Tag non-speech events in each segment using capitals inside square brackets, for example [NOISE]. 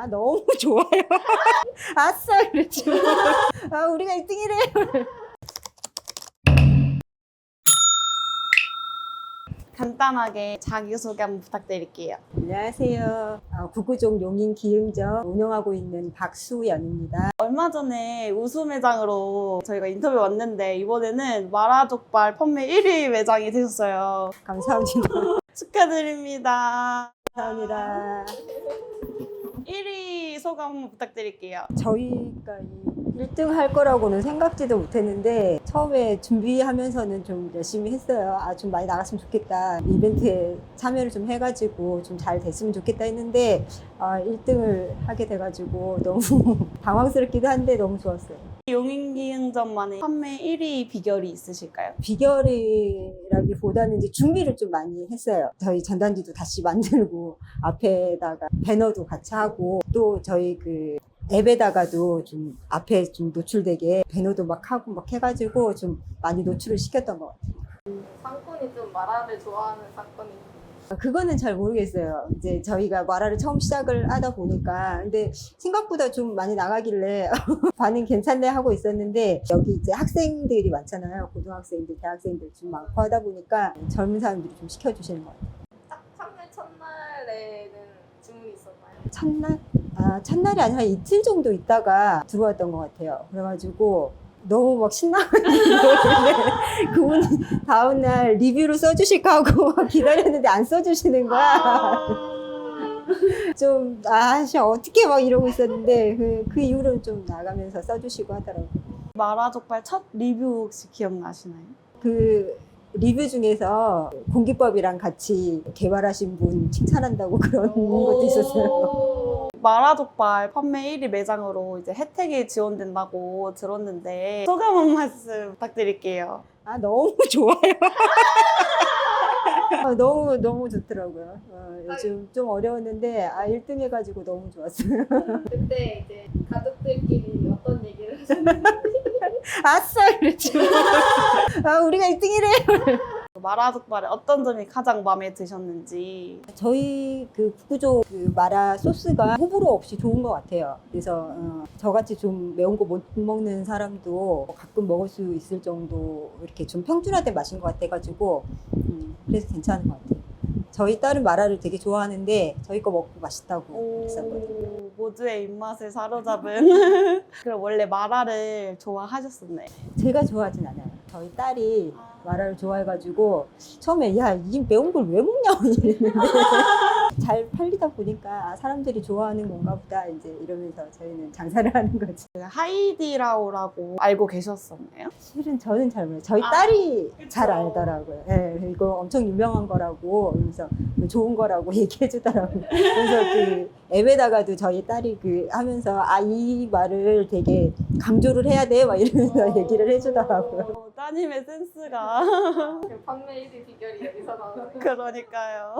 아 너무 [LAUGHS] 좋아요. 아싸 그랬죠. 아 우리가 1등이래요. 간단하게 자기소개 한번 부탁드릴게요. 안녕하세요. 아, 구구종 용인 기흥점 운영하고 있는 박수연입니다. 얼마 전에 우수 매장으로 저희가 인터뷰 왔는데 이번에는 마라족발 판매 1위 매장이 되셨어요. 감사합니다. [LAUGHS] 축하드립니다. 감사합니다. 1위 소감 부탁드릴게요. 저희가 이 1등 할 거라고는 생각지도 못했는데 처음에 준비하면서는 좀 열심히 했어요. 아, 좀 많이 나갔으면 좋겠다. 이벤트에 참여를 좀 해가지고 좀 잘 됐으면 좋겠다 했는데 아, 1등을 하게 돼가지고 [LAUGHS] 너무 당황스럽기도 한데 너무 좋았어요. 용인기흥점만의 판매 1위 비결이 있으실까요? 비결이라기보다는 이제 준비를 좀 많이 했어요. 저희 전단지도 다시 만들고 앞에다가 배너도 같이 하고 또 저희 그 앱에다가도 좀 앞에 좀 노출되게 배너도 막 하고 막 해가지고 좀 많이 노출을 시켰던 것 같아요. 상권이 좀 마라를 좋아하는 상권이 그거는 잘 모르겠어요. 이제 저희가 마라를 처음 시작을 하다 보니까 근데 생각보다 좀 많이 나가길래 [LAUGHS] 반응 괜찮네 하고 있었는데 여기 이제 학생들이 많잖아요. 고등학생들, 대학생들 좀 많고 하다 보니까 젊은 사람들이 좀 시켜주시는 것 같아요. 딱 판매 첫날에는 주문이 있었나요? 첫날? 아, 첫날이 아니라 이틀 정도 있다가 들어왔던 것 같아요. 그래가지고 너무 막 신나가지고 [LAUGHS] 그분이 다음날 리뷰로 써주실까 하고 [LAUGHS] 막 기다렸는데 안 써주시는 거야. 좀, 아, 씨, 어떻게 막 이러고 있었는데, 그, 그 이후로는 좀 나가면서 써주시고 하더라고요. 마라족발 첫 리뷰 혹시 기억나시나요? 그 리뷰 중에서 공기법이랑 같이 개발하신 분 칭찬한다고 [LAUGHS] 그런 것도 있었어요. 마라족발 판매 1위 매장으로 이제 혜택이 지원된다고 들었는데 소감 한 [LAUGHS] 말씀 부탁드릴게요. 아, 너무 [LAUGHS] 좋아요. 아, 너무, 너무 좋더라고요. 어, 요즘 좀 어려웠는데, 아, 1등 해가지고 너무 좋았어요. 그때 이제 가족들끼리 어떤 얘기를 하셨나요? [LAUGHS] 아싸! 그랬죠. 아, 우리가 1등이래! 마라족발의 어떤 점이 가장 마음에 드셨는지 저희 그 구구조 그 마라 소스가 호불호 없이 좋은 것 같아요. 그래서 어, 저같이 좀 매운 거 못 먹는 사람도 가끔 먹을 수 있을 정도 이렇게 좀 평준화된 맛인 것 같아가지고 음, 그래서 괜찮은 것 같아요. 저희 딸은 마라를 되게 좋아하는데 저희 거 먹고 맛있다고 그랬었거든요. 오, 모두의 입맛을 사로잡은 [LAUGHS] 그럼 원래 마라를 좋아하셨었나요? 제가 좋아하진 않아요. 저희 딸이 마라를 좋아해가지고 처음에 야이 매운 걸 왜 먹냐 [LAUGHS] 이랬는데 [LAUGHS] 잘 팔리다 보니까 아, 사람들이 좋아하는 건가 보다 이제 이러면서 저희는 장사를 하는 거지. 그 하이디라오라고 알고 계셨었나요? 실은 저는 잘 몰라요. 저희 아, 딸이. 잘 알더라고요. 예, 이거 엄청 유명한 거라고 그래서 좋은 거라고 [LAUGHS] 얘기해 주더라고요. 그래서 그 앱에다가도 저희 딸이 그 하면서 아 이 말을 되게 강조를 해야 돼 막 이러면서 얘기를 해주더라고요. 어, 따님의 센스가 그 판매 1위 비결이 여기서 나오는 그러니까요.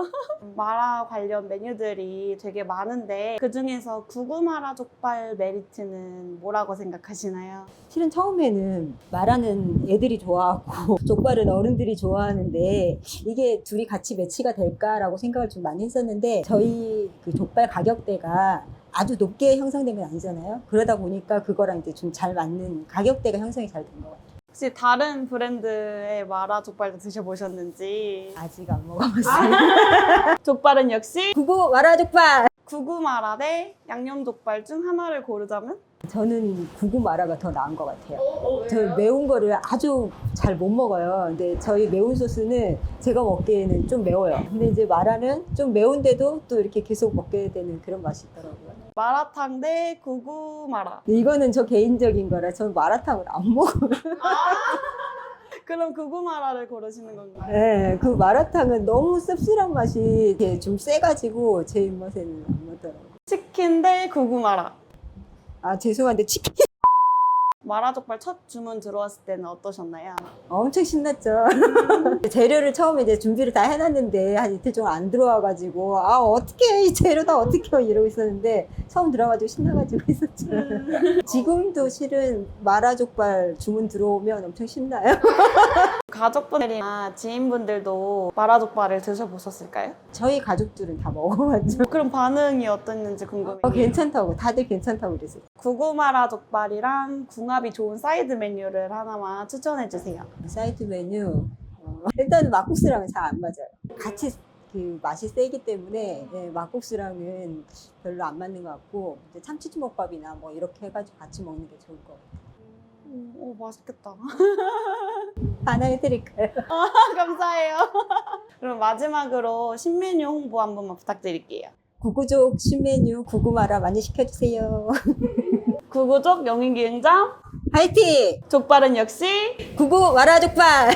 마라 관련 메뉴들이 되게 많은데 그 중에서 구구마라 족발 메리트는 뭐라고 생각하시나요? 실은 처음에는 마라는 애들이 좋아하고 [LAUGHS] 족발은 어른들이 좋아하는데 이게 둘이 같이 매치가 될까라고 생각을 좀 많이 했었는데 저희 그 족발 가격 대가 아주 높게 형성된 건 아니잖아요. 그러다 보니까 그거랑 이제 좀 잘 맞는 가격대가 형성이 잘 된 것 같아요. 혹시 다른 브랜드의 마라 족발도 드셔보셨는지 아직 안 먹어봤어요. [LAUGHS] 족발은 역시 구구 마라 족발! 구구마라 대 양념 족발 중 하나를 고르자면 저는 구구 마라가 더 나은 것 같아요. 어, 저 왜요? 매운 거를 아주 잘 못 먹어요. 근데 저희 매운 소스는 제가 먹기에는 좀 매워요. 근데 이제 마라는 좀 매운데도 또 이렇게 계속 먹게 되는 그런 맛이 있더라고요. 마라탕 대 구구마라. 근데 이거는 저 개인적인 거라 저는 마라탕을 안 먹어요. 그럼 구구마라를 고르시는 건가요? 네, 그 마라탕은 너무 씁쓸한 맛이 좀 세가지고 제 입맛에는 안 맞더라고요. 치킨 대 구구마라. 아, 죄송한데 치킨 마라족발 첫 주문 들어왔을 때는 어떠셨나요? 엄청 신났죠. [LAUGHS] 재료를 처음에 이제 준비를 다 해놨는데 한 이틀 동안 안 들어와가지고 아 어떻게 이 재료 다 어떻게 이러고 있었는데 처음 들어가지고 신나가지고 있었죠. 지금도 실은 마라족발 주문 들어오면 엄청 신나요. [LAUGHS] 가족분들이나 지인분들도 마라족발을 드셔보셨을까요? 저희 가족들은 다 먹어봤죠. [LAUGHS] 그럼 반응이 어땠는지 궁금해요. 어, 괜찮다고 다들 괜찮다고 그랬어요. 구구마라 족발이랑 궁합이 좋은 사이드 메뉴를 하나만 추천해 주세요. 사이드 메뉴 어, [LAUGHS] 일단 막국수랑은 잘 안 맞아요. 같이 그 맛이 세기 때문에 예, 막국수랑은 별로 안 맞는 것 같고 이제 참치주먹밥이나 뭐 이렇게 해가지고 같이 먹는 게 좋을 것 같아요. 음, 오, 맛있겠다. [LAUGHS] 하나 해드릴까요? [LAUGHS] 감사해요. [LAUGHS] 그럼 마지막으로 신메뉴 홍보 한 번만 부탁드릴게요. 구구족 신메뉴 구구마라 많이 시켜주세요. [LAUGHS] 구구족 영인기행장 화이팅! 족발은 역시 구구마라 족발!